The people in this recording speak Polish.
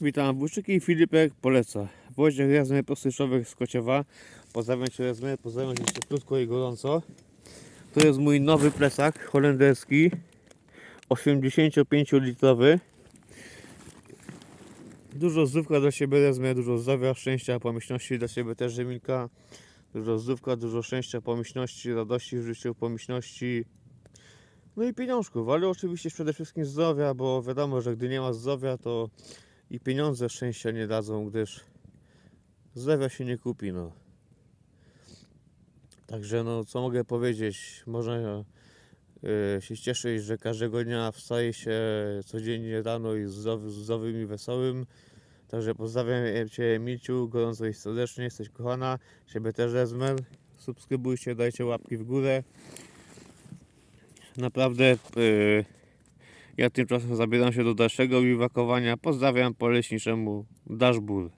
Witam, Wójczyki Filipek poleca. Wojciech Jazmy Prostyszowych z Kociowa. Pozdrawiam Cię Jazmy, pozdrawiam Cię cieplutko i gorąco. To jest mój nowy plecak holenderski 85 litrowy. Dużo zdrówka dla siebie Jazmy, dużo zdrowia, szczęścia, pomyślności dla siebie też Emilka. Dużo zdrówka, dużo szczęścia, pomyślności, radości w życiu, pomyślności. No i pieniążków, ale oczywiście przede wszystkim zdrowia, bo wiadomo, że gdy nie ma zdrowia, to i pieniądze szczęścia nie dadzą, gdyż zdrowia się nie kupi, no. Także no, co mogę powiedzieć, można e, się cieszyć, że każdego dnia wstaje się codziennie rano i zdrowy, zdrowym i wesołym. Także pozdrawiam Cię Emilciu, gorąco i serdecznie, jesteś kochana, siebie też Ezmer. Subskrybujcie, dajcie łapki w górę. Naprawdę e, ja tymczasem zabieram się do dalszego biwakowania. Pozdrawiam po leśniczemu Dashbur.